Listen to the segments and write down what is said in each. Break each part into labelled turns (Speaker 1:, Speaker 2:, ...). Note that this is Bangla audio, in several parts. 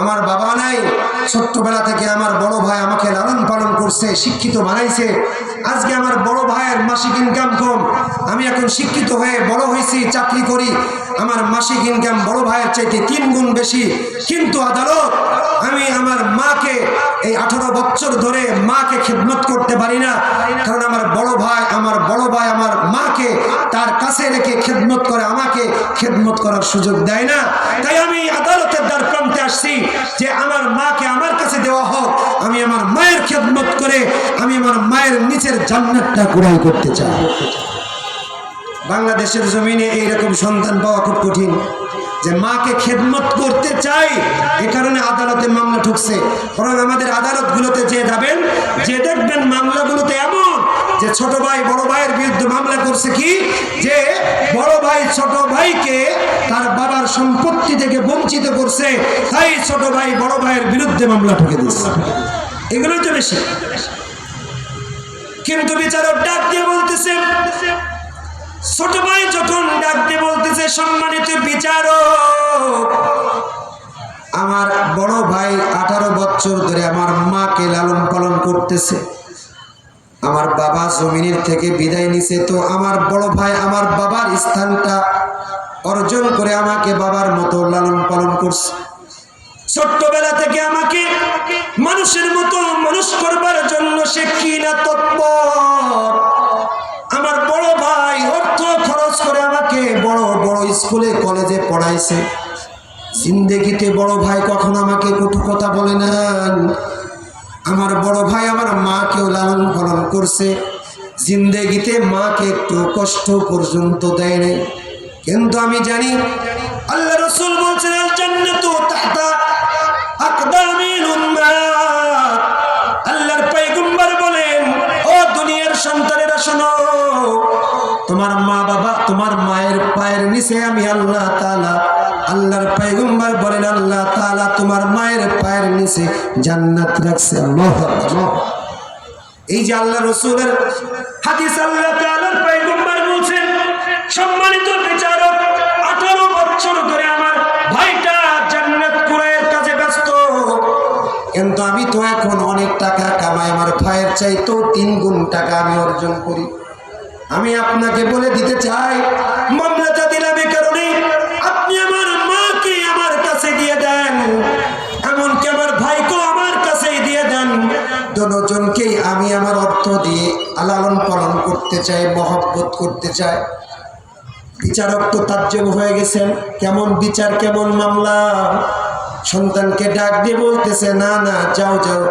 Speaker 1: আমার বাবা নাই। ছোট্টবেলা থেকে আমার বড় ভাই আমাকে লালন পালন করছে, শিক্ষিত বানাইছে। আজকে আমার বড় ভাইয়ের মাসিক ইনকাম কম। আমি এখন শিক্ষিত হয়ে বড় হয়েছি, চাকরি করি। আমার মাসিক ইনকাম বড় ভাইয়ের চাইতে তিন গুণ বেশি। কিন্তু আদালত, আমি আমার মাকে এই আঠারো বছর ধরে মাকে খেদমত করতে পারি না। কারণ আমার বড় ভাই, আমার বড় ভাই আমার মাকে তার কাছে রেখে খেদমত করে, আমাকে খেদমত করার সুযোগ দেয় না। তাই আমি প্রান্তে আসছি যে আমার মাকে আমার কাছে দেওয়া হোক, আমি আমার মায়ের খেদমত করে, আমি আমার মায়ের নিচের জান্নাতটা কুড়াই করতে চাই। বাংলাদেশের জমিনে এইরকম সন্তান পাওয়া খুব কঠিন। যে মাকে খেদমত করতে চাই, এ কারণে আদালতে মামলা ঠুকছে। বরং আমাদের আদালতগুলোতে যে যাবেন, যে দেখবেন মামলাগুলোতে এমন যে ছোট ভাই, বড় ভাইয়ের বিরুদ্ধে মামলা করছে কি? যে বড় ভাই ছোট ভাইকে তার সম্পত্তি থেকে বঞ্চিত করছে, তাই ছোট ভাই, বড় ভাইয়ের বিরুদ্ধে মামলা ঠুকে দিচ্ছে এগুলোই তো বেশি। কিন্তু বিচারক ডাক দিয়ে বলতেছে, ছোট ভাই যখন ডাক দিয়ে বলতেছে, সম্মানিত বিচারক, আমার বড় ভাই আঠারো বছর ধরে আমার মাকে লালন পালন করতেছে। আমার বাবা জমিনের থেকে বিদায় নিছে, তো আমার বড় ভাই, আমার বাবার স্থানটা অর্জন করে আমাকে বাবার মতো লালন পালন করছে। ছোট্টবেলা থেকে আমাকে মানুষের মতো মানুষ করবার জন্য সে কি না তৎপর? আমার বড় ভাই অর্থ খরচ করে আমাকে বড় বড় স্কুলে, কলেজে পড়াইছে। জিন্দেগিতে বড় ভাই কখনো আমাকে কটু কথা বলে না। আমার বড় ভাই আমার মাকেও লালন পালন করছে। জিন্দেগিতে মাকে একটু কষ্ট পর্যন্ত দেয় নাই। কিন্তু আমি জানি আল্লাহ রসুল বলছেন উম্মাত আল্লাহর পয়গম্বর বলেন, ও দুনিয়ার সন্তানেরা শোনো, তোমার মা বাবা তোমার মায়ের পায়ের নিচে আমি আল্লাহ তাআলা আল্লাহর বলেন, আল্লাহ তোমার মায়ের পায়ের নিচে জান্নাত রাখছে। এই যে আল্লাহ রসুলের হাদিস আল্লাহ কিন্তু আমি তো এখন অনেক টাকা কামাই, আমার ভাইয়ের চাইতেও তিন গুণ টাকা আমি অর্জন করি। আমি আপনাকে বলে দিতে চাই মামলাটা দিলাম এ কারণে আপনি আমার মাকে আমার কাছে দিয়ে দেন, এমনকি আমার ভাইকেও আমার কাছেই দিয়ে দেন। দুজনকেই আমি আমার অর্থ দিয়ে লালন পালন করতে চাই, মহব্বত করতে চাই। বিচারক তো তাজ্জব হয়ে গেছেন, কেমন বিচার, কেমন মামলা? সন্তানকে ডাক দিয়ে বলতেছে, না না, যাও যাও।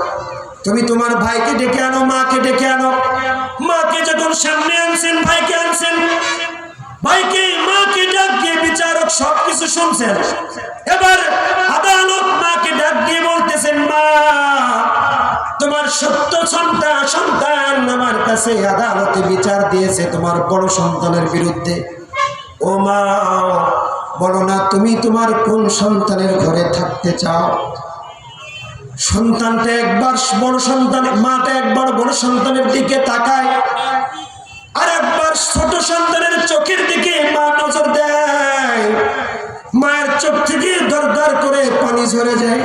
Speaker 1: তুমি তোমার ভাইকে ডেকে আনো, মাকে ডেকে আনো। মাকে যখন সামনে আনছেন, ভাইকে আনছেন। ভাইকে, মাকে ডাক দিয়ে বিচারক সবকিছু শুনছেন। এবার আদালত মাকে ডাক দিয়ে বলতেছেন, মা, তোমার সত্য সন্তান সন্তান আমার কাছে আদালতে বিচার দিয়েছে তোমার বড় সন্তানের বিরুদ্ধে। ও মা বলো না, তুমি তোমার কোন সন্তানের ঘরে থাকতে চাও? সন্তানটা একবার বড় সন্তান, মাটা একবার বড় সন্তানের দিকে তাকায়, আর একবার ছোট সন্তানের চোখের দিকে মা নজর দেয়। মায়ের চোখ থেকে দরদর করে পানি ঝরে যায়।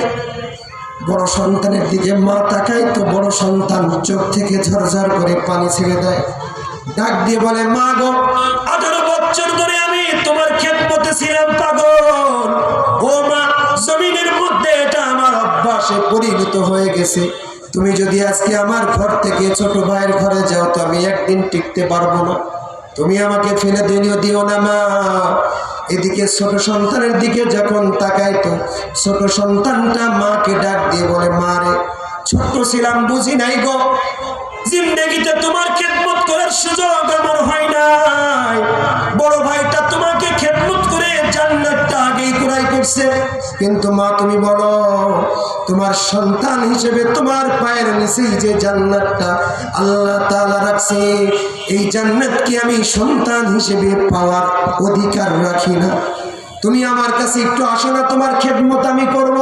Speaker 1: বড় সন্তানের দিকে মা তাকায় তো বড় সন্তান চোখ থেকে ঝরঝর করে পানি ছেড়ে দেয়। ডাক দিয়ে বলে, মা গো, আঠারো বছর ধরে আমি তোমার খেদমতে ছিলাম, পাগল। ও মা, জমিনের মধ্যে এটা আমার অভ্যাসে পরিণত হয়ে গেছে। তুমি যদি আজকে আমার ঘর থেকে ছোট ভাইয়ের ঘরে যাও, তো আমি একদিন টিকতে পারব না। তুমি আমাকে ফেলে দিও দিও না, মা। এদিকে ছোট সন্তানের দিকে যখন তাকাই তো ছোট সন্তানটা মাকে ডাক দিয়ে বলে, মা রে ছোট্ট ছিলাম, বুঝি নাই গো। জিন্দগিতে তোমার খেদমত করার সুযোগ আমার হয় নাই। বড় ভাইটা তোমাকে খেদমত করে জান্নাতটা আগেই কুড়াই করছে। কিন্তু মা, তুমি বলো, তোমার সন্তান হিসেবে তোমার পায়ের নিচেই যে জান্নাতটা আল্লাহ তাআলা রাখছে, এই জান্নাত কি আমি সন্তান হিসেবে পাওয়ার অধিকার রাখি না? তুমি আমার কাছে একটু আসো না, তোমার খেদমত আমি করব।